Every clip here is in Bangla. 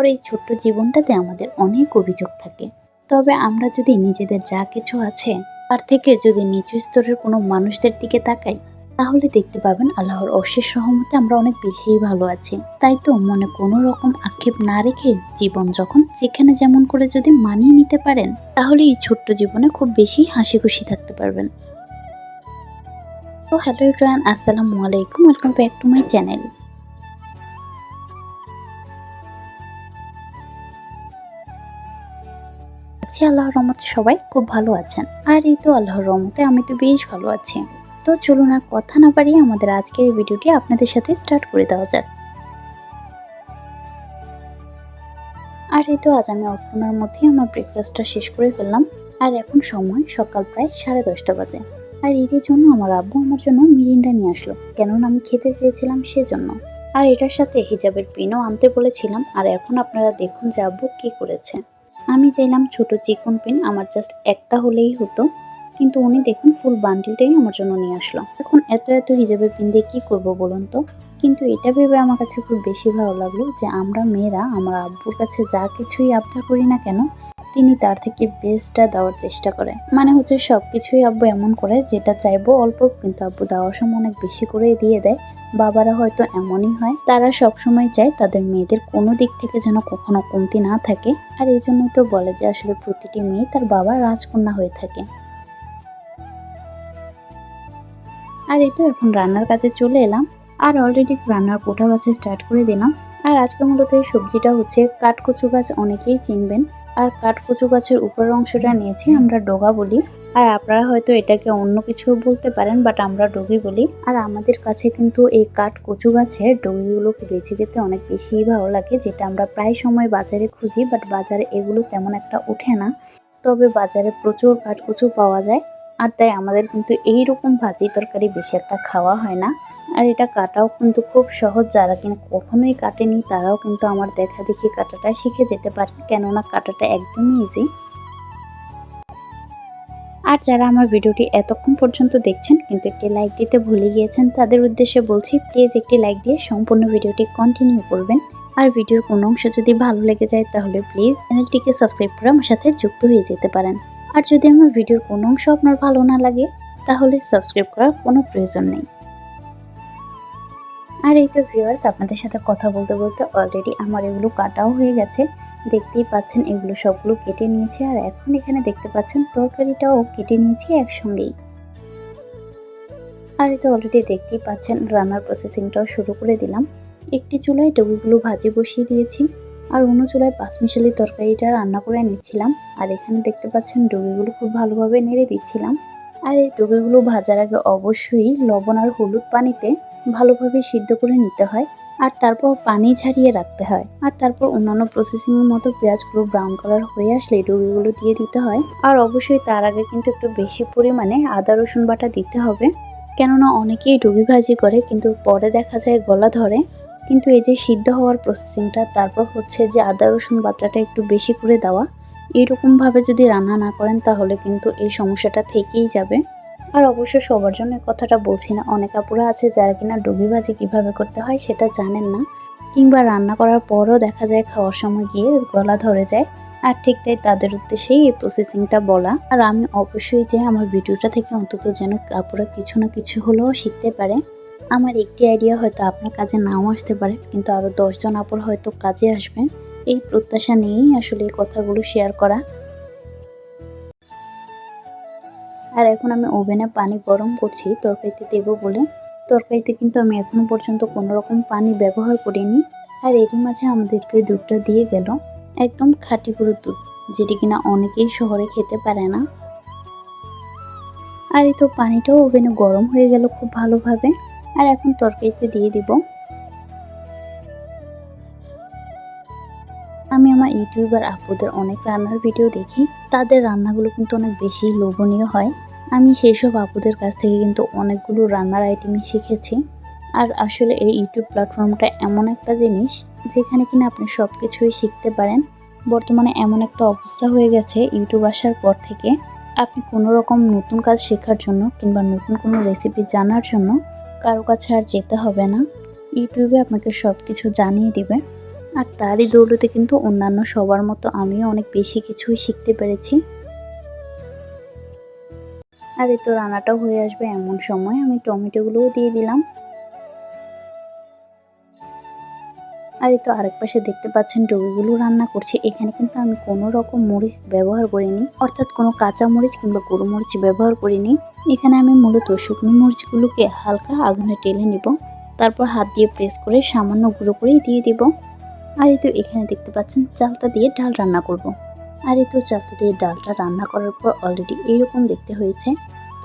পাওয়ার এই ছোট্ট জীবনটাতে আমাদের অনেক অভিযোগ থাকে। তবে আমরা যদি নিজেদের যা কিছু আছে, তার থেকে যদি নিচু স্তরের কোনো মানুষদের দিকে তাকাই, তাহলে দেখতে পাবেন আল্লাহর অশেষ সহমতে আমরা অনেক বেশিই ভালো আছি। তাই তো মনে কোনো রকম আক্ষেপ না রেখে জীবন যখন যেখানে যেমন করে যদি মানিয়ে নিতে পারেন, তাহলে এই ছোট্ট জীবনে খুব বেশি হাসি খুশি থাকতে পারবেন। তো হ্যালো এভরিওয়ান, আসসালামু আলাইকুম। Welcome back to my channel. আছি, আল্লাহর রহমতে সবাই খুব ভালো আছেন। আর এই তো আল্লাহর রহমতে আমি তো বেশ ভালো আছি। তো চলুন আর কথা না পারিয়ে আমাদের আজকের ভিডিওটি আপনাদের সাথে স্টার্ট করে দেওয়া যাক। আর এই তো আজ আমি অফটুনার মধ্যেই আমার ব্রেকফাস্টটা শেষ করে ফেললাম। আর এখন সময় সকাল প্রায় সাড়ে দশটা বাজে। আর এর জন্য আমার আব্বু আমার জন্য মিরিন্ডা নিয়ে আসলো, কেননা আমি খেতে চেয়েছিলাম সেজন্য। আর এটার সাথে হিজাবের পিনও আনতে বলেছিলাম, আর এখন আপনারা দেখুন যে আব্বু কি করেছে। আমি চাইলাম ছোট চিকন পেন আমার জাস্ট একটা হলেই হতো। কিন্তু উনি দেখুন ফুল বান্ডিলটাই আমার জন্য নিয়ে আসলো। এখন এত এত হিজাবের পিন দিয়ে কী করব বলুন তো? কিন্তু এটা ভেবে আমার কাছে খুব বেশি ভালো লাগল যে আমরা মেয়েরা, আমার আব্বুর কাছে যা কিছুই আবদার করি না কেন, তিনি তার থেকে বেস্টটা দেওয়ার চেষ্টা করে। মানে হচ্ছে সব কিছুই আব্বু এমন করে, যেটা চাইব অল্প, কিন্তু আব্বু দেওয়ার সময় অনেক বেশি করে দিয়ে দেয়। বাবারা হয়তো এমনই হয়, তারা সবসময় চায় তাদের মেয়েদের কোনো দিক থেকে যেন কখনো কমতি না থাকে। আর এই জন্য তো বলে যে আসলে প্রতিটি মেয়ে তার বাবার রাজকন্যা হয়ে থাকে। আর এই তো এখন রান্নার কাছে চলে এলাম। আর অলরেডি রান্নার কোঠা বাছে স্টার্ট করে দিলাম। আর আজকে মূলত এই সবজিটা হচ্ছে কাঠকচু গাছ অনেকেই চিনবেন। আর কাঠকচু গাছের উপরের অংশটা নিয়েছি, আমরা ডোগা বলি। আর আপনারা হয়তো এটাকে অন্য কিছু বলতে পারেন বাট আমরা ডগি বলি। আর আমাদের কাছে কিন্তু এই কাঠ কচু গাছের ডগিগুলোকে বেছে খেতে অনেক বেশি ভালো লাগে, যেটা আমরা প্রায় সময় বাজারে খুঁজি বাট বাজারে এগুলো তেমন একটা ওঠে না। তবে বাজারে প্রচুর কাঠ কচু পাওয়া যায়, আর তাই আমাদের কিন্তু এই রকম ভাজি তরকারি বেশি একটা খাওয়া হয় না। আর এটা কাটাও কিন্তু খুব সহজ, যারা কিনা কখনোই কাটেনি, তারাও কিন্তু আমার দেখা দেখি কাটাটা শিখে যেতে পারে, কেননা কাটাটা একদমই ইজি আর যারা আমার ভিডিওটি এতক্ষণ পর্যন্ত দেখছেন, কিন্তু একটি লাইক দিতে ভুলে গিয়েছেন, তাদের উদ্দেশ্যে বলছি প্লিজ একটি লাইক দিয়ে সম্পূর্ণ ভিডিওটি কন্টিনিউ করবেন। আর ভিডিওর কোনো অংশ যদি ভালো লেগে যায়, তাহলে প্লিজ চ্যানেলটিকে সাবস্ক্রাইব করে আমার সাথে যুক্ত হয়ে যেতে পারেন। আর যদি আমার ভিডিওর কোনো অংশ আপনার ভালো না লাগে, তাহলে সাবস্ক্রাইব করার কোনো প্রয়োজন নেই। আর এই তো ভিউয়ার্স আপনাদের সাথে কথা বলতে বলতে অলরেডি আমার এগুলো কাটাও হয়ে গেছে। দেখতেই পাচ্ছেন, এগুলো সবগুলো কেটে নিয়েছি আর এখন এখানে দেখতে পাচ্ছেন তরকারিটাও কেটে নিয়েছি একসঙ্গেই। আর এই তো অলরেডি দেখতেই পাচ্ছেন, রান্নার প্রসেসিংটাও শুরু করে দিলাম। একটি চুলায় ডুবিগুলো ভাজি বসিয়ে দিয়েছি আর অন্য চুলায় পাঁচমিশালি তরকারিটা রান্না করে নিচ্ছিলাম। আর এখানে দেখতে পাচ্ছেন ডুবিগুলো খুব ভালোভাবে নেড়ে দিচ্ছিলাম। আর এই ডুবিগুলো ভাজার আগে অবশ্যই লবণ আর হলুদ পানিতে ভালোভাবে সিদ্ধ করে নিতে হয় আর তারপর পানি ঝারিয়ে রাখতে হয়। আর তারপর অন্যান্য প্রসেসিং এর মতো পেঁয়াজগুলো ব্রাউন কালার হয়ে আসলে ডুগিগুলো দিয়ে দিতে হয়। আর অবশ্যই তার আগে কিন্তু একটু বেশি পরিমাণে আদা, রসুন বাটা দিতে হবে। কেননা অনেকেই ডুবি ভাজি করে কিন্তু পরে দেখা যায় গলা ধরে। কিন্তু এই যে সিদ্ধ হওয়ার প্রসেসিংটা তারপর হচ্ছে যে আদা, রসুন বাটাটা একটু বেশি করে দেওয়া, এইরকমভাবে যদি রান্না না করেন তাহলে কিন্তু এই সমস্যাটা থেকেই যাবে। আর অবশ্য সবার জন্য কথাটা বলছি না। অনেক আপুরা আছে যারা কিনা ডুবি ভাজি কীভাবে করতে হয় সেটা জানেন না। কিংবা রান্না করার পরও দেখা যায় খাওয়ার সময় গিয়ে গলা ধরে যায়। আর ঠিক তাই তাদের উদ্দেশ্যেই এই প্রসেসিংটা বলা। আর আমি অবশ্যই যে আমার ভিডিওটা থেকে অন্তত যেন আপুরা কিছু না কিছু হলেও শিখতে পারে। আমার একটি আইডিয়া হয়তো আপনার কাজে নাও আসতে পারে, কিন্তু আরও দশজন আপুর হয়তো কাজে আসবে। এই প্রত্যাশা নিয়েই আসলে এই কথাগুলো শেয়ার করা। আর এখন আমি ওভেনে পানি গরম করছি, তরকারিতে দেবো বলে। তরকারিতে কিন্তু আমি এখনও পর্যন্ত কোনো রকম পানি ব্যবহার করিনি। আর এরই মাঝে আমাদেরকে দুধটা দিয়ে গেল। একদম খাঁটি গরুর দুধ, যেটি কিনা অনেকেই শহরে খেতে পারে না। আর এই তো পানিটাও ওভেনে গরম হয়ে গেল খুব ভালোভাবে। আর এখন তরকারিতে দিয়ে দিব। আমি আমার ইউটিউবার আপুদের অনেক রান্নার ভিডিও দেখি। তাদের রান্নাগুলো কিন্তু অনেক বেশি লোভনীয় হয়। আমি সেই সব আপুদের কাছ থেকে কিন্তু অনেকগুলো রান্নার আইটেমই শিখেছি। আর আসলে এই ইউটিউব প্ল্যাটফর্মটা এমন একটা জিনিস যেখানে কিনা আপনি সব কিছুই শিখতে পারেন। বর্তমানে এমন একটা অবস্থা হয়ে গেছে ইউটিউব আসার পর থেকে। আপনি কোনো রকম নতুন কাজ শেখার জন্য কিংবা নতুন কোনো রেসিপি জানার জন্য কারও কাছে আর যেতে হবে না। ইউটিউবে আপনাকে সব কিছু জানিয়ে দিবে। আর তারই দৌলতে কিন্তু অন্যান্য সবার মতো আমিও অনেক বেশি কিছুই শিখতে পেরেছি। আর এই তো রান্নাটাও হয়ে আসবে এমন সময় আমি টমেটোগুলোও দিয়ে দিলাম। আর এই তো আরেক পাশে দেখতে পাচ্ছেন ডুবিগুলো রান্না করছে। এখানে কিন্তু আমি কোনো রকম মরিচ ব্যবহার করিনি, অর্থাৎ কোনো কাঁচা মরিচ কিংবা গুঁড়ো মরিচ ব্যবহার করিনি। এখানে আমি মূলত শুকনো মরিচগুলোকে হালকা আগুনে টেলে নিব, তারপর হাত দিয়ে প্রেস করে সামান্য গুঁড়ো করেই দিয়ে দিব। আর এই তো এখানে দেখতে পাচ্ছেন চালতা দিয়ে ডাল রান্না করব। আর এই তো চালতা দিয়ে ডালটা রান্না করার পর অলরেডি এইরকম দেখতে হয়েছে।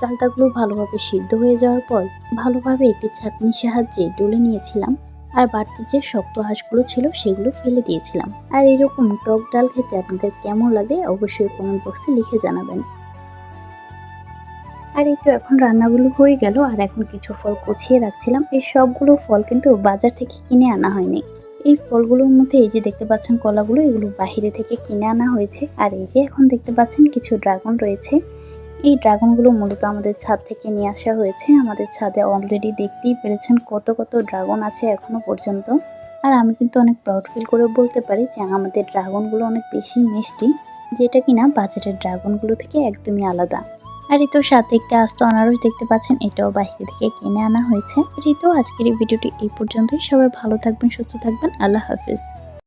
চালতাগুলো ভালোভাবে সিদ্ধ হয়ে যাওয়ার পর ভালোভাবে একটি ছাঁকনির সাহায্যে ডলে নিয়েছিলাম। আর বাড়তি যে শক্ত হাঁসগুলো ছিল সেগুলো ফেলে দিয়েছিলাম। আর এরকম টক ডাল খেতে আপনাদের কেমন লাগে অবশ্যই কমেন্ট বক্সে লিখে জানাবেন। আর এই তো এখন রান্নাগুলো হয়ে গেল, আর এখন কিছু ফল কুচিয়ে রাখছিলাম। এই সবগুলো ফল কিন্তু বাজার থেকে কিনে আনা হয়নি। এই ফলগুলোর মধ্যে এই যে দেখতে পাচ্ছেন কলাগুলো, এগুলো বাহিরে থেকে কিনে আনা হয়েছে। আর এই যে এখন দেখতে পাচ্ছেন কিছু ড্রাগন রয়েছে। এই ড্রাগনগুলো মূলত আমাদের ছাদ থেকে নিয়ে আসা হয়েছে। আমাদের ছাদে অলরেডি দেখতেই পেরেছেন কত কত ড্রাগন আছে এখনও পর্যন্ত। আর আমি কিন্তু অনেক প্রাউড ফিল করে বলতে পারি যে আমাদের ড্রাগনগুলো অনেক বেশি মিষ্টি, যেটা কিনা বাজারের ড্রাগনগুলো থেকে একদমই আলাদা। আর তো সাথে একটা আস্ত আনারস দেখতে পাচ্ছেন, এটাও বাইরে থেকে কিনে আনা হয়েছে। আর তো আজকের এই ভিডিওটি এই পর্যন্তই। সবাই ভালো থাকবেন, সুস্থ থাকবেন। আল্লাহ হাফিজ।